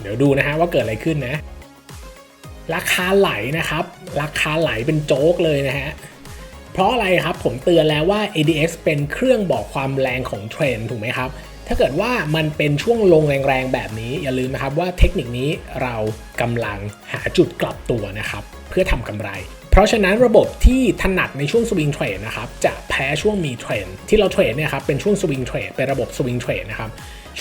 เดี๋ยวดูนะฮะว่าเกิดอะไรขึ้นนะ ราคาไหลนะครับ ราคาไหลเป็นโจ๊กเลยนะฮะเพราะอะไรครับผมเตือนแล้วว่า ADX เป็นเครื่องบอกความแรงของเทรนถูกไหมครับ ถ้าเกิดว่ามันเป็นช่วงลงแรงๆแบบนี้ อย่าลืมนะครับว่าเทคนิคนี้เรากำลังหาจุดกลับตัวนะครับ เพื่อทำกำไร เพราะฉะนั้นระบบที่ถนัดในช่วงสวิงเทรดนะครับจะแพ้ช่วงมีเทรนที่เราเทรดเนี่ยครับเป็นช่วงสวิงเทรดเป็นระบบสวิงเทรดนะครับ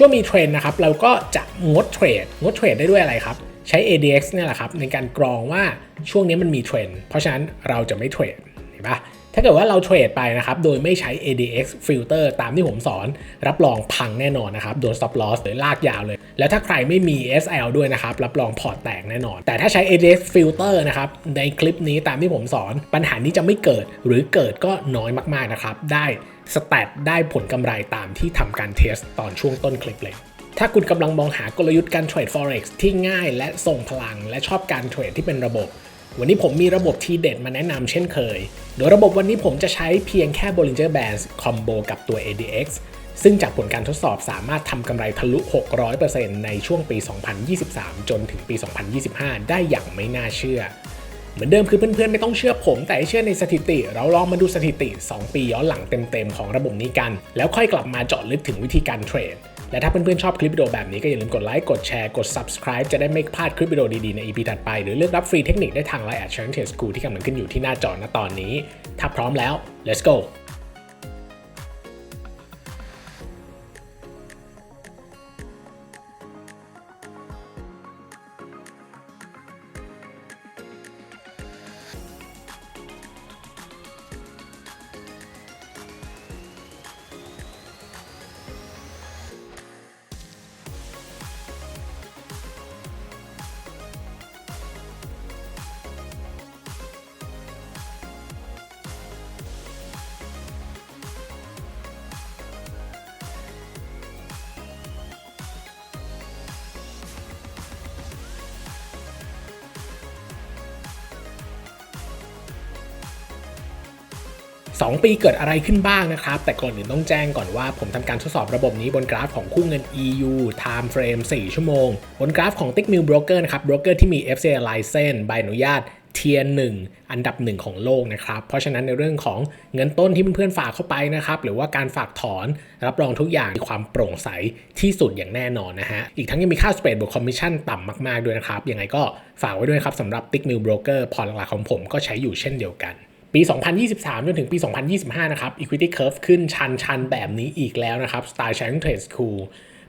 ช่วงมีเทรนด์นะครับเราก็จะงดเทรดงดเทรดได้ด้วยอะไรครับ ใช้ ADX เนี่ยแหละครับในการกรองว่าช่วงนี้มันมีเทรนด์เพราะฉะนั้นเราจะไม่เทรดเห็นปะถ้าเกิดว่าเราเทรดไปนะครับ โดยไม่ใช้ ADX filter ตามที่ผมสอน รับรองพังแน่นอนนะครับ โดน stop loss หรือลากยาวเลย แล้วถ้าใครไม่มี SL ด้วยนะครับ รับรองพอร์ตแตกแน่นอน แต่ถ้าใช้ ADX filter นะครับ ในคลิปนี้ตามที่ผมสอน ปัญหานี้จะไม่เกิด หรือเกิดก็น้อยมากๆนะครับ ได้ สแตทได้ผลกำไรตามที่ทำการเทสตอนช่วงต้นคลิปเลย ถ้าคุณกำลังมองหากลยุทธ์การเทรด forex ที่ง่ายและทรงพลัง และชอบการเทรดที่เป็นระบบ วันนี้ผมมีระบบทีเด็ดมาแนะนำเช่นเคย โดยระบบวันนี้ผมจะใช้เพียงแค่ Bollinger Bands Combo กับตัว ADX ซึ่งจากผลการทดสอบสามารถทำกำไรทะลุ 600%ในช่วงปี 2023 จนถึงปี 2025 ได้อย่างไม่น่าเชื่อ เหมือนเดิมคือเพื่อนๆไม่ต้องเชื่อผม แต่เชื่อในสถิติ เราลองมาดูสถิติ 2 ปีย้อนหลังเต็มๆของระบบนี้กัน แล้วค่อยกลับมาเจาะลึกถึงวิธีการเทรดและถ้าเพื่อนๆชอบคลิปวิดีโอแบบนี้ก็อย่าลืมกดไลค์กดแชร์กด subscribe จะได้ไม่พลาดคลิปวิดีโอดีๆ ใน EP ถัดไป หรือเลือกรับฟรีเทคนิคได้ทาง Line at c h a n g e t e s c h o o l ที่กำลังขึ้นอยู่ที่หน้าจอณตอนนี้ ถ้าพร้อมแล้ว let's go 2 ปีเกิดอะไรขึ้นบ้างนะครับ แต่ก่อนอื่นต้องแจ้งก่อนว่าผมทำการทดสอบระบบนี้บนกราฟของคู่เงิน EU time frame 4 ชั่วโมง บนกราฟของ Tickmill Broker นะครับ โบรกเกอร์ที่มี FCA license ใบอนุญาตเทียร์1อันดับหนึ่งของโลกนะครับ เพราะฉะนั้นในเรื่องของเงินต้นที่เพื่อนๆฝากเข้าไปนะครับ หรือว่าการฝากถอนรับรองทุกอย่างมีความโปร่งใสที่สุดอย่างแน่นอนนะฮะ อีกทั้งยังมีค่าสเปรดบวกคอมมิชชั่นต่ำมากๆด้วยนะครับ ยังไงก็ฝากไว้ด้วยครับสำหรับ Tickmill Broker พอร์ตหลักๆของผมก็ใช้อยู่เช่นเดียวกัน ปี 2023 จนถึงปี 2025 นะครับ equity curve ขึ้นชันชันแบบนี้อีกแล้วนะครับสไตล์ Channel Trade School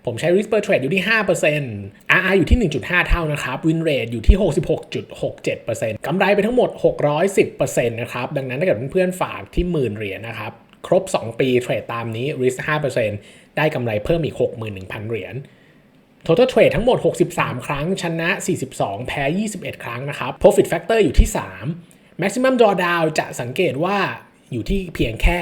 ผมใช้ risk per trade อยู่ที่ 5% RR อยู่ที่ 1.5 เท่านะครับ win rate อยู่ที่ 66.67%กำไรไปทั้งหมด 610%นะครับ ดังนั้นถ้าเกิดเพื่อนๆฝากที่หมื่นเหรียญนะครับ ครบ 2 ปีเทรดตามนี้ risk 5%ได้กำไรเพิ่มอีก 61,000 เหรียญ Total Trade ทั้งหมด 63 ครั้ง ชนะ 42 แพ้ 21 ครั้งนะครับ Profit Factor อยู่ที่ 3 Maximum Drawdown จะสังเกตว่าอยู่ที่เพียงแค่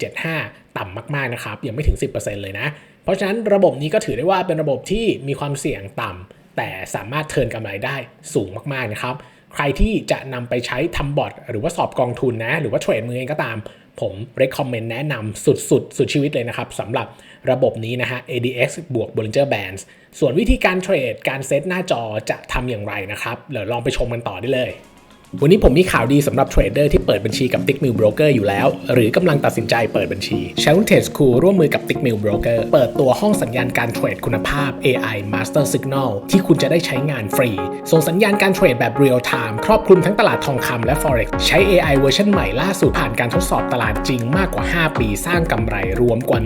9.75 ต่ำมากๆนะครับ ยังไม่ถึง 10%เลยนะ เพราะฉะนั้นระบบนี้ก็ถือได้ว่าเป็นระบบที่มีความเสี่ยงต่ำแต่สามารถเทิร์นกำไรได้สูงมากๆนะครับ ใครที่จะนำไปใช้ทำบอทหรือว่าสอบกองทุนนะ หรือว่าเทรดมือเองก็ตาม ผม recommend แนะนำสุดๆสุดชีวิตเลยนะครับสำหรับระบบนี้นะฮะ ADX บวก Bollinger Bands ส่วนวิธีการเทรดการเซตหน้าจอจะทำอย่างไรนะครับเดี๋ยวลองไปชมกันต่อได้เลย วันนี้ผมมีข่าวดีสำหรับเทรดเดอร์ที่เปิดบัญชีกับ Tickmill Broker อยู่แล้ว หรือกำลังตัดสินใจเปิดบัญชี Channel Trade School ร่วมมือกับ Tickmill Broker เปิดตัวห้องสัญญาณการเทรดคุณภาพ AI Master Signal ที่คุณจะได้ใช้งานฟรี ส่งสัญญาณการเทรดแบบ Real Time ครอบคลุมทั้งตลาดทองคำและ Forex ใช้ AI เวอร์ชันใหม่ล่าสุดผ่านการทดสอบตลาดจริงมากกว่า 5 ปีสร้างกำไรรวมกว่า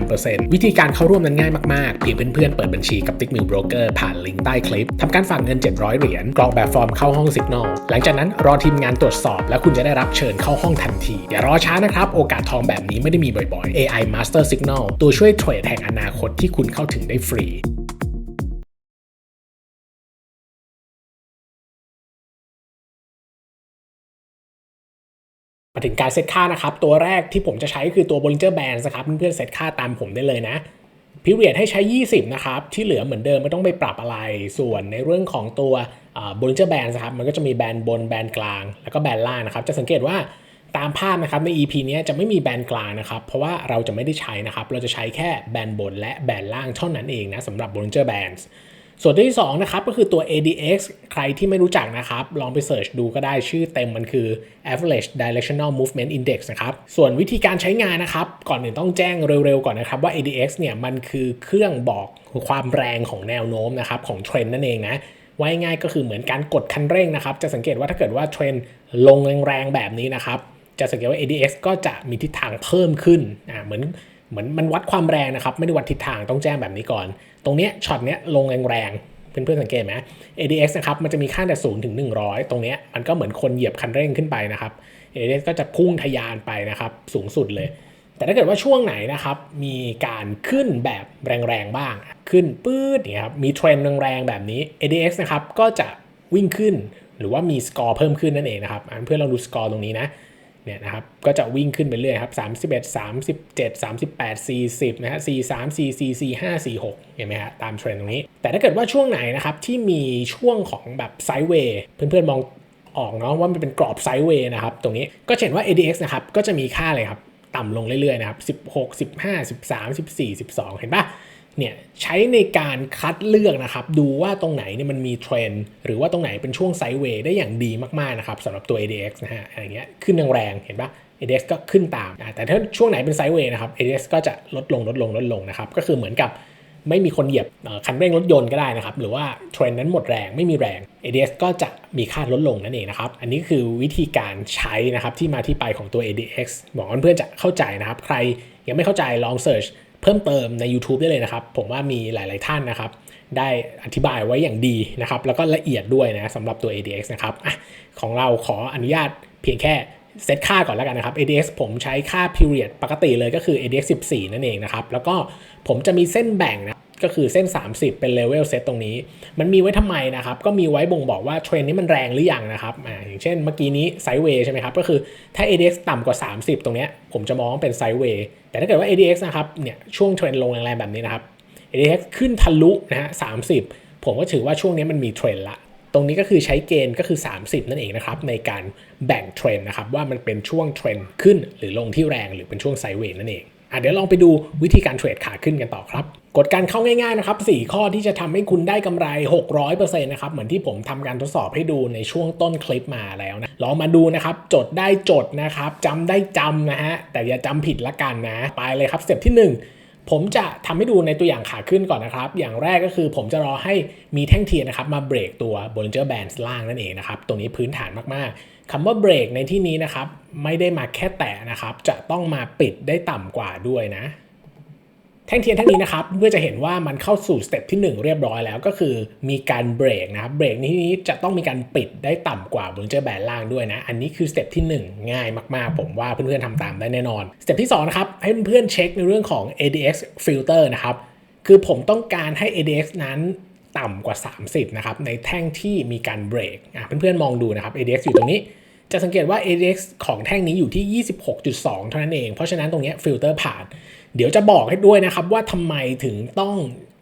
1,000%วิธีการเข้าร่วมนั้นง่ายมากๆเพียงเพื่อนๆเปิดบัญชีกับ Tickmill Broker ผ่านลิงก์ใต้คลิปทำการฝากเงิน 700 เหรียญกรอกแบบฟอร์มเข้าห้อง Signal หลังจากนั้นรอทีมงานตรวจสอบ แล้วคุณจะได้รับเชิญเข้าห้องทันทีอย่ารอช้านะครับ โอกาสทองแบบนี้ไม่ได้มีบ่อยๆ AI Master Signal ตัวช่วยเทรดแห่งอนาคตที่คุณเข้าถึงได้ฟรีมาถึงการเซตค่านะครับ ตัวแรกที่ผมจะใช้คือตัว Bollinger Bands นะครับ เพื่อนๆเซตค่าตามผมได้เลยนะพิเรียดให้ใช้ 20 นะครับ ที่เหลือเหมือนเดิมไม่ต้องไปปรับอะไร ส่วนในเรื่องของตัว Bollinger Bands นะครับมันก็จะมีแบนบนแบนกลาง แล้วก็แบนล่างนะครับจะสังเกตว่าตามภาพนะครับใน EP นี้จะไม่มีแบนกลางนะครับเพราะว่าเราจะไม่ได้ใช้นะครับเราจะใช้แค่แบนบนและแบนล่างเท่านั้นเองนะสำหรับ Bollinger Bands ส่วนที่2นะครับก็คือตัว ADX ใครที่ไม่รู้จักนะครับ ลองไปเสิร์ชดูก็ได้ชื่อเต็มมันคือ average directional movement index นะครับส่วนวิธีการใช้งานนะครับ ก่อนอื่นต้องแจ้งเร็วๆก่อนนะครับว่า ADX เนี่ยมันคือเครื่องบอกความแรงของแนวโน้มนะครับของเทรนด์นั่นเองนะ ว่าง่ายก็คือเหมือนการกดคันเร่งนะครับ จะสังเกตว่าถ้าเกิดว่าเทรนด์ลงแรงๆแบบนี้นะครับ จะสังเกตว่า ADX ก็จะมีทิศทางเพิ่มขึ้นอ่าเหมือนเหมือนมันวัดความแรงนะครับ ไม่ได้วัดทิศทางต้องแจ้งแบบนี้ก่อน ตรงเนี้ยช็อตเนี้ยลงแรงๆเพื่อนๆสังเกตไหม ADX นะครับมันจะมีค่าแต่ศูนย์ถึง 100 ตรงเนี้ยมันก็เหมือนคนเหยียบคันเร่งขึ้นไปนะครับ ADX ก็จะพุ่งทะยานไปนะครับสูงสุดเลย แต่ถ้าเกิดว่าช่วงไหนนะครับมีการขึ้นแบบแรงๆบ้าง ขึ้นปื๊ดเนี่ยครับมีเทรนด์แรงๆแบบนี้ ADX นะครับก็จะวิ่งขึ้นหรือว่ามีสกอร์เพิ่มขึ้นนั่นเองนะครับเพื่อนเราดูสกอร์ตรงนี้นะเนี่ยนะครับก็จะวิ่งขึ้นไปเรื่อยครับ31 37 38 40นะฮะ43 44 45 46เห็นไหมฮะตามเทรนด์ตรงนี้ แต่ถ้าเกิดว่าช่วงไหนนะครับที่มีช่วงของแบบไซด์เวย์เพื่อนๆมองออกเนาะว่ามันเป็นกรอบไซด์เวย์นะครับตรงนี้ก็เห็นว่า ADX นะครับก็จะมีค่าเลยครับ ต่ำลงเรื่อยๆนะครับ16 15 13 14 12 เห็นปะเนี่ยใช้ในการคัดเลือกนะครับ ดูว่าตรงไหนเนี่ยมันมีเทรนด์หรือว่าตรงไหนเป็นช่วงไซด์เวย์ได้อย่างดีมากๆนะครับสำหรับตัว ADX นะฮะอะไรเงี้ยขึ้นแรงๆเห็นปะ ADX ก็ขึ้นตามอะแต่ถ้าช่วงไหนเป็นไซด์เวย์นะครับ ADX ก็จะลดลงลดลงลดลงนะครับ ก็คือเหมือนกับ ไม่มีคนเหยียบคันเร่งรถยนต์ก็ได้นะครับ หรือว่าเทรนนั้นหมดแรงไม่มีแรง ADX ก็จะมีค่าลดลงนั่นเองนะครับ อันนี้คือวิธีการใช้นะครับที่มาที่ไปของตัว ADX บอกว่าเพื่อนๆจะเข้าใจนะครับ ใครยังไม่เข้าใจลองเสิร์ชเพิ่มเติมใน YouTube ได้เลยนะครับ ผมว่ามีหลาย ๆ ท่านนะครับ ได้อธิบายไว้อย่างดีนะครับ แล้วก็ละเอียดด้วยนะสำหรับตัว ADX นะครับอของเราขออนุญาตเพียงแค่เซตค่าก่อนแล้วกันนะครับ ADX ผมใช้ค่า period ปกติเลยก็คือ ADX 14 นั่นเองนะครับ แล้วก็ผมจะมีเส้นแบ่งนะ ก็คือเส้น 30 เป็นเลเวลเซตตรงนี้ มันมีไว้ทำไมนะครับ ก็มีไว้บ่งบอกว่าเทรนนี้มันแรงหรือยังนะครับอ่าอย่างเช่นเมื่อกี้นี้ไซด์เวย์ใช่ไหมครับ ก็คือถ้า ADX ต่ำกว่า 30 ตรงเนี้ยผมจะมองว่าเป็นไซด์เวย์แต่ถ้าเกิดว่า ADX นะครับเนี่ยช่วงเทรนลงแรงๆแบบนี้นะครับ ADX ขึ้นทะลุนะฮะ30ผมก็ถือว่าช่วงนี้มันมีเทรนละตรงนี้ก็คือใช้เกณฑ์ก็คือ 30 นั่นเองนะครับในการแบ่งเทรนนะครับว่ามันเป็นช่วงเทรนขึ้น หรือลงที่แรงหรือเป็นช่วงไซด์เวย์นั่นเองอะเดี๋ยวลองไปดูวิธีการเทรดขาขึ้นกันต่อครับ กฎการเข้าง่ายๆนะครับ4ข้อที่จะทำให้คุณได้กำไร 600%นะครับเหมือนที่ผมทำการทดสอบให้ดูในช่วงต้นคลิปมาแล้วนะลองมาดูนะครับจดได้จดนะครับจำได้จำนะฮะแต่อย่าจำผิดละกันนะไปเลยครับสเต็ปที่ 1 ผมจะทำให้ดูในตัวอย่างขาขึ้นก่อนนะครับ อย่างแรกก็คือผมจะรอให้มีแท่งเทียนนะครับมาเบรกตัว Bollinger Bands ล่างนั่นเองนะครับตรงนี้พื้นฐานมากๆคำว่าเบรกในที่นี้นะครับไม่ได้มาแค่แตะนะครับจะต้องมาปิดได้ต่ำกว่าด้วยนะ แท่งเทียนแท่งนี้นะครับเพื่อจะเห็นว่ามันเข้าสู่สเต็ปที่ 1 เรียบร้อยแล้วก็คือมีการเบรกนะครับเบรกนี่จะต้องมีการปิดได้ต่ำกว่าบนเจอแบนล่างด้วยนะ อันนี้คือสเต็ปที่ 1 ง่ายมากๆ ผมว่าเพื่อนๆทำตามได้แน่นอนสเต็ปที่2นะครับให้เพื่อนๆเช็คในเรื่องของ ADX filter นะครับคือผมต้องการให้ ADX นั้นต่ำกว่า 30 นะครับ ในแท่งที่มีการเบรกอะเพื่อนๆมองดูนะครับ ADX อยู่ตรงนี้ จะสังเกตว่า ADX ของแท่งนี้อยู่ที่ 26.2 เท่านั้นเอง เพราะฉะนั้นตรงนี้ฟิลเตอร์ผ่าน เดี๋ยวจะบอกให้ด้วยนะครับว่าทำไมถึงต้อง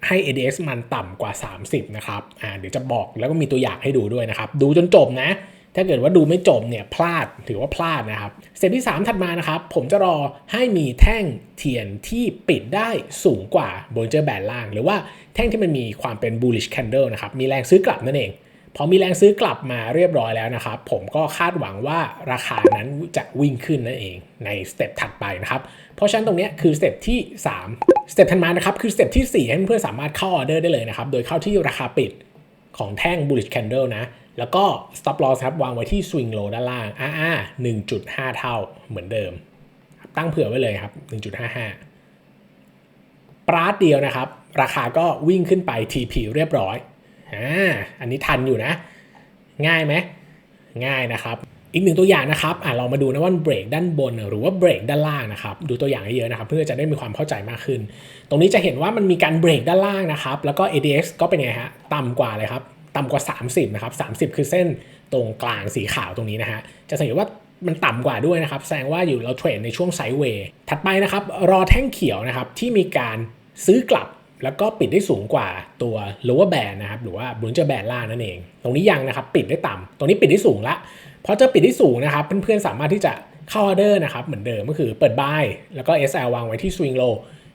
ให้ ADX มันต่ำกว่า 30 นะครับอ่าเดี๋ยวจะบอกแล้วก็มีตัวอย่างให้ดูด้วยนะครับ ดูจนจบนะ ถ้าเกิดว่าดูไม่จบเนี่ยพลาดถือว่าพลาดนะครับสเต็ปที่ 3 ถัดมานะครับ ผมจะรอให้มีแท่งเทียนที่ปิดได้สูงกว่าบนเจอแบนล่าง หรือว่าแท่งที่มันมีความเป็น bullish candle นะครับ มีแรงซื้อกลับนั่นเอง พอมีแรงซื้อกลับมาเรียบร้อยแล้วนะครับ ผมก็คาดหวังว่าราคานั้นจะวิ่งขึ้นนั่นเองในสเต็ปถัดไปนะครับ เพราะฉะนั้นตรงนี้คือสเต็ปที่ 3 สเต็ปถัดมานะครับ คือสเต็ปที่ 4 ให้เพื่อนสามารถเข้าออเดอร์ได้เลยนะครับ โดยเข้าที่ราคาปิดของแท่ง bullish candle นะ แล้วก็ stop loss ครับวางไว้ที่ swing low ด้านล่างอ่า1.5 เท่าเหมือนเดิม ตั้งเผื่อไว้เลยครับ 1.55 ปราดเดียวนะครับ ราคาก็วิ่งขึ้นไป TP เรียบร้อย อ่าอันนี้ทันอยู่นะ ง่ายไหมง่ายนะครับ อีกหนึ่งตัวอย่างนะครับอ่าเรามาดูนะว่าเบรกด้านบน หรือว่าเบรกด้านล่างนะครับ ดูตัวอย่างให้เยอะนะครับ เพื่อจะได้มีความเข้าใจมากขึ้น ตรงนี้จะเห็นว่ามันมีการเบรกด้านล่างนะครับ แล้วก็ ADX ก็เป็นไงฮะต่ำกว่าเลยครับต่ำกว่า 30นะครับ30 คือเส้นตรงกลางสีขาวตรงนี้นะฮะจะสังเกตว่ามันต่ำกว่าด้วยนะครับแสดงว่าอยู่เราเทรดในช่วงไซด์เวย์ถัดไปนะครับรอแท่งเขียวนะครับที่มีการซื้อกลับ แล้วก็ปิดได้สูงกว่าตัว lower band นะครับหรือว่า Bollinger Band ล่างนั่นเอง ตรงนี้ยังนะครับปิดได้ต่ำตรงนี้ปิดได้สูงละพอจะปิดได้สูงนะครับเพื่อนๆสามารถที่จะเข้าออเดอร์นะครับเหมือนเดิมก็คือเปิด buy แล้วก็ SL วางไว้ที่ swing low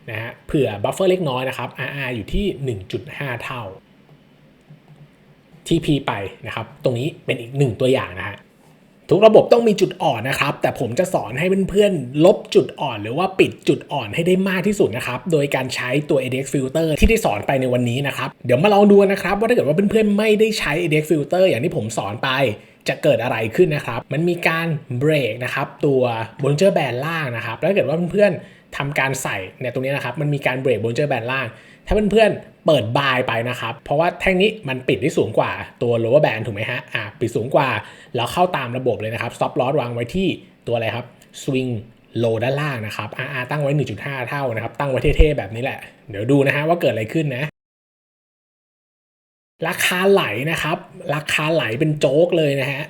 นะฮะเผื่อ buffer เล็กน้อยนะครับ RR อยู่ที่ 1.5 เท่า TP ไปนะครับ ตรงนี้เป็นอีกหนึ่งตัวอย่างนะฮะ ทุกระบบต้องมีจุดอ่อนนะครับ แต่ผมจะสอนให้เพื่อนๆ ลบจุดอ่อน หรือว่าปิดจุดอ่อนให้ได้มากที่สุดนะครับ โดยการใช้ตัว ADX filter ที่ได้สอนไปในวันนี้นะครับ เดี๋ยวมาลองดูนะครับว่าถ้าเกิดว่าเพื่อนๆ ไม่ได้ใช้ ADX filter อย่างที่ผมสอนไปจะเกิดอะไรขึ้นนะครับ มันมีการเบรกนะครับตัว Bollinger Band ล่างนะครับ แล้วถ้าเกิดว่าเพื่อนๆทำการใส่เนี่ยตรงนี้นะครับ มันมีการเบรก Bollinger Band ล่าง ถ้าเพื่อนๆเปิดบายไปนะครับ เพราะว่าแท่งนี้มันปิดได้สูงกว่าตัว lower band ถูกไหมฮะอ่าปิดสูงกว่า แล้วเข้าตามระบบเลยนะครับ stop loss วางไว้ที่ตัวอะไรครับ swing low ด้านล่างนะครับ RR ตั้งไว้ 1.5 เท่านะครับ ตั้งไว้เท่ๆ แบบนี้แหละ เดี๋ยวดูนะฮะว่าเกิดอะไรขึ้นนะ ราคาไหลนะครับ ราคาไหลเป็นโจ๊กเลยนะฮะ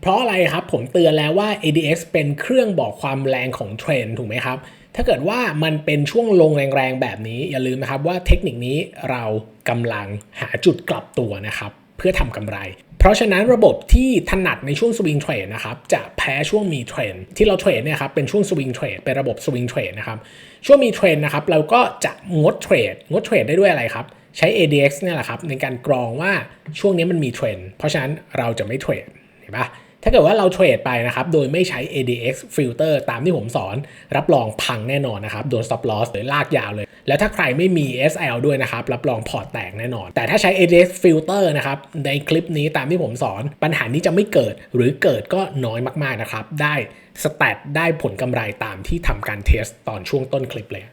เพราะอะไรครับ ผมเตือนแล้วว่า ADX เป็นเครื่องบอกความแรงของเทรนด์ถูกไหมครับ ถ้าเกิดว่ามันเป็นช่วงลงแรงๆแบบนี้ อย่าลืมนะครับว่าเทคนิคนี้เรากำลังหาจุดกลับตัวนะครับเพื่อทำกำไร เพราะฉะนั้นระบบที่ถนัดในช่วงสวิงเทรดนะครับจะแพ้ช่วงมีเทรนที่เราเทรดเนี่ยครับเป็นช่วงสวิงเทรดเป็นระบบสวิงเทรดนะครับช่วงมีเทรนนะครับเราก็จะงดเทรดงดเทรดได้ด้วยอะไรครับใช้ ADX เนี่ยแหละครับในการกรองว่าช่วงนี้มันมีเทรนเพราะฉะนั้นเราจะไม่เทรดเห็นปะ ถ้าเกิดว่าเราเทรดไปนะครับ โดยไม่ใช้ ADX filter ตามที่ผมสอน รับรองพังแน่นอนนะครับ โดน stop loss หรือลากยาวเลย แล้วถ้าใครไม่มี SL ด้วยนะครับ รับรองพอร์ตแตกแน่นอน แต่ถ้าใช้ ADX filter นะครับ ในคลิปนี้ตามที่ผมสอน ปัญหานี้จะไม่เกิด หรือเกิดก็น้อยมากๆนะครับ ได้สแตทได้ผลกำไรตามที่ทำการเทสตอนช่วงต้นคลิปเลย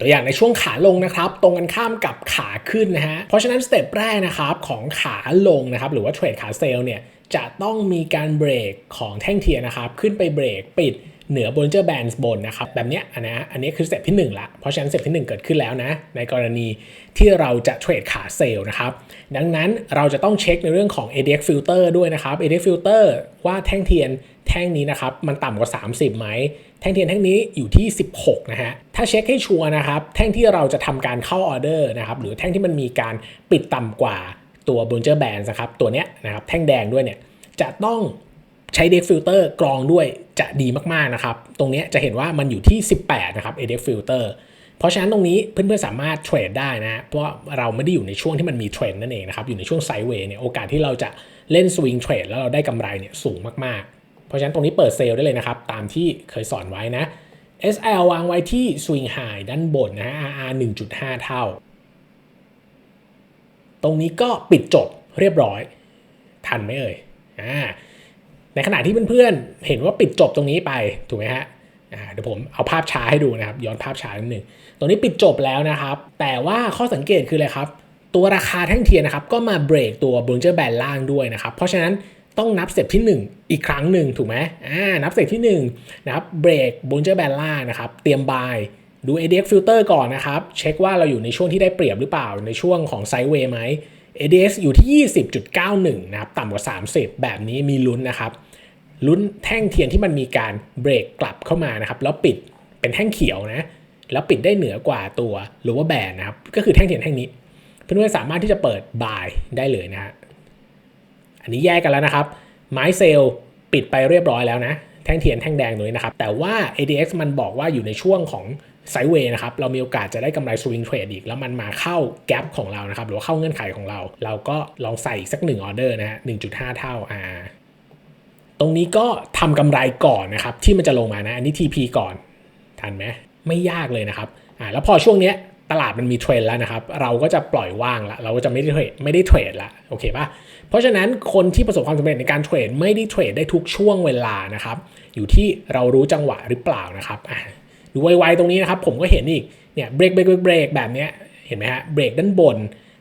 ตัวอย่างในช่วงขาลงนะครับ ตรงกันข้ามกับขาขึ้นนะฮะเพราะฉะนั้นสเต็ปแรกนะครับของขาลงนะครับ หรือว่าเทรดขาเซลล์เนี่ยจะต้องมีการเบรกของแท่งเทียนนะครับ ขึ้นไปเบรกปิดเหนือบนเจอร์แบนด์บนนะครับ แบบนี้อันนะอันนี้คือสเต็ปที่1ละเพราะฉะนั้นสเต็ปที่ 1 เกิดขึ้นแล้วนะ ในกรณีที่เราจะเทรดขาเซลล์นะครับ ดังนั้นเราจะต้องเช็คในเรื่องของ ADX filter ด้วยนะครับ ADX filter ว่าแท่งเทียนแท่งนี้นะครับ มันต่ำกว่า 30ไหม ท่งเทียนแท่งนี้อยู่ที่ 16 นะฮะ ถ้าเช็คให้ชัวร์นะครับ แท่งที่เราจะทำการเข้าออเดอร์นะครับ หรือแท่งที่มันมีการปิดต่ำกว่าตัว Bollinger Band นะครับ ตัวเนี้ยนะครับ แท่งแดงด้วยเนี่ย จะต้องใช้ DX filter กรองด้วยจะดีมากๆนะครับ ตรงเนี้ยจะเห็นว่ามันอยู่ที่ 18 นะครับ ADX filter เพราะฉะนั้นตรงนี้เพื่อนๆสามารถเทรดได้นะ เพราะเราไม่ได้อยู่ในช่วงที่มันมีเทรนนั่นเองนะครับ อยู่ในช่วงไซด์เวย์เนี่ย โอกาสที่เราจะเล่นสวิงเทรดแล้วเราได้กำไรเนี่ยสูงมากๆ ราะฉะนั้นตรงนี้เปิดเซลล์ได้เลยนะครับ ตามที่เคยสอนไว้นะ SL วางไว้ที่ Swing High ด้านบนนะฮะ RR 1.5 เท่า ตรงนี้ก็ปิดจบเรียบร้อย ทันไหมเอ่ยอ่าในขณะที่เพื่อนๆเห็นว่าปิดจบตรงนี้ไปถูกไหมฮะอ่าเดี๋ยวผมเอาภาพช้าให้ดูนะครับ ย้อนภาพช้านิดนึงตรงนี้ปิดจบแล้วนะครับ แต่ว่าข้อสังเกตคืออะไรครับ ตัวราคาแท่งเทียนนะครับ ก็มาเบรกตัว Bollinger Band ล่างด้วยนะครับ เพราะฉะนั้น ต้องนับสเต็ปที่ 1 อีกครั้งหนึ่งถูกไหมอ่านับสเต็ปที่1นะครับเบรก Bollinger Band ล่างนะครับ เตรียมบายดู ADX filter ก่อนนะครับ เช็คว่าเราอยู่ในช่วงที่ได้เปรียบหรือเปล่าในช่วงของไซด์เวย์ไหม ADX อยู่ที่ 20.91 นะครับ ต่ำกว่า 30 แบบนี้มีลุ้นนะครับ ลุ้นแท่งเทียนที่มันมีการเบรกกลับเข้ามานะครับ แล้วปิดเป็นแท่งเขียวนะ แล้วปิดได้เหนือกว่าตัวหรือว่าแบนนะครับ ก็คือแท่งเทียนแท่งนี้ เพื่อนๆสามารถที่จะเปิดบายได้เลยนะฮะ อันนี้แยกกันแล้วนะครับ ไม้เซลล์ปิดไปเรียบร้อยแล้วนะ แท่งเทียนแท่งแดงตรงนี้นะครับ แต่ว่า ADX มันบอกว่าอยู่ในช่วงของไซเวย์นะครับ เรามีโอกาสจะได้กำไรสวิงเทรดอีก แล้วมันมาเข้าแกลบของเรานะครับ หรือว่าเข้าเงื่อนไขของเรา เราก็ลองใส่สักหนึ่งออเดอร์นะฮะ1.5เท่าอ่าตรงนี้ก็ทำกำไรก่อนนะครับ ที่มันจะลงมานะ อันนี้ TP ก่อน ทันไหมไม่ยากเลยนะครับอ่าแล้วพอช่วงเนี้ย ตลาดมันมีเทรนแล้วนะครับ เราก็จะปล่อยว่างละเราก็จะไม่ได้เทรดไม่ได้เทรดละโอเคปะเพราะฉะนั้นคนที่ประสบความสำเร็จในการเทรดไม่ได้เทรดได้ทุกช่วงเวลานะครับ อยู่ที่เรารู้จังหวะหรือเปล่านะครับอ่าดูไวๆตรงนี้นะครับ ผมก็เห็นอีกเนี่ยเบรกเบรกเบรกแบบเนี้ยเห็นไหมฮะเบรกด้านบน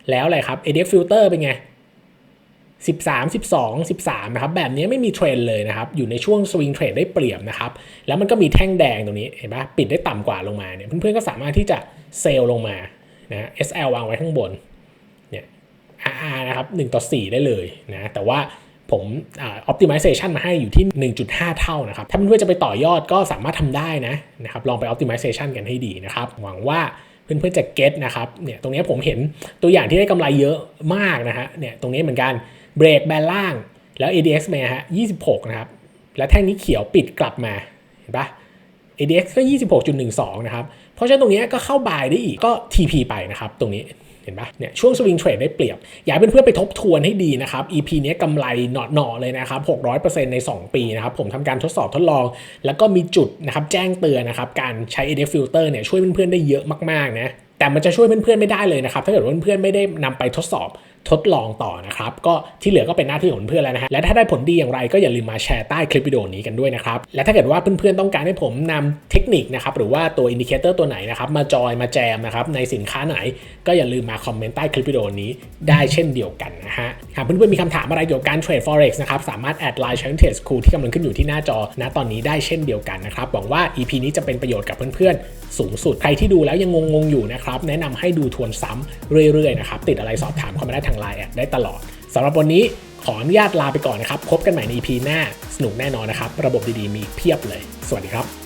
แล้วอะไรครับ ADF filter เป็นไง 13 12 13นะครับแบบนี้ไม่มีเทรนเลยนะครับอยู่ในช่วงสวิงเทรดได้เปรียบนะครับแล้วมันก็มีแท่งแดงตรงนี้เห็นปะปิดได้ต่ำกว่าลงมาเนี่ยเพื่อนๆก็สามารถที่จะเซลล์ลงมานะ SL วางไว้ข้างบนเนี่ย RR นะครับ1ต่อ 4 ได้เลยนะแต่ว่าผมอ optimization มาให้อยู่ที่ 1.5 เท่านะครับ ถ้าเพื่อนๆจะไปต่อยอดก็สามารถทำได้นะนะครับ ลองไป optimization กันให้ดีนะครับ หวังว่าเพื่อนๆจะเก็ตนะครับ เนี่ย ตรงนี้ผมเห็นตัวอย่างที่ได้กำไรเยอะมากนะฮะ เนี่ย ตรงนี้เหมือนกัน เบรกแบนล่าง แล้ว ADX มาฮะ26 นะครับ แล้วแท่งนี้เขียวปิดกลับมา เห็นปะ ADX ก็ 26.12 นะครับ เพราะฉะนั้นตรงนี้ก็เข้าบายได้อีกก็ TP ไปนะครับ ตรงนี้เห็นปะเนี่ยช่วงสวิงเทรดได้เปรียบ อยากให้เพื่อนๆไปทบทวนให้ดีนะครับ EP นี้กำไรหนอๆเลยนะครับ 600%ใน 2 ปีนะครับ ผมทำการทดสอบทดลอง แล้วก็มีจุดนะครับแจ้งเตือนนะครับ การใช้ ADF filter เนี่ยช่วยเพื่อนๆได้เยอะมากๆนะแต่มันจะช่วยเพื่อนๆไม่ได้เลยนะครับ ถ้าเกิดว่าเพื่อนๆไม่ได้นำไปทดสอบ ทดลองต่อนะครับ ก็ที่เหลือก็เป็นหน้าที่ของเพื่อนแล้วนะฮะและถ้าได้ผลดีอย่างไรก็อย่าลืมมาแชร์ใต้คลิปวิดีโอนี้กันด้วยนะครับ และถ้าเกิดว่าเพื่อนๆต้องการให้ผมนำเทคนิคนะครับหรือว่าตัวอินดิเคเตอร์ตัวไหนนะครับมาจอยมาแจมนะครับในสินค้าไหน ก็อย่าลืมมาคอมเมนต์ใต้คลิปวิดีโอนี้ได้เช่นเดียวกันนะฮะหากเพื่อนๆมีคำถามอะไรเกี่ยวกับการเทรด forex นะครับสามารถแอดไลน์ Channel Trade School ที่กำลังขึ้นอยู่ที่หน้าจอณตอนนี้ได้เช่นเดียวกันนะครับหวังว่า EP นี้จะเป็นประโยชน์กับเพื่อนๆสูงสุดใครที่ดูแล้วยังงงๆอยู่นะครับแนะนำให้ดูทวนซ้ำเรื่อยๆนะครับติดอะไรสอบถามเข้ามาได้ทางไลน์แอดได้ตลอดสำหรับวันนี้ขออนุญาตลาไปก่อนนะครับ พบกันใหม่ใน EP หน้า สนุกแน่นอนนะครับ ระบบดีๆ มีอีเพียบเลย สวัสดีครับ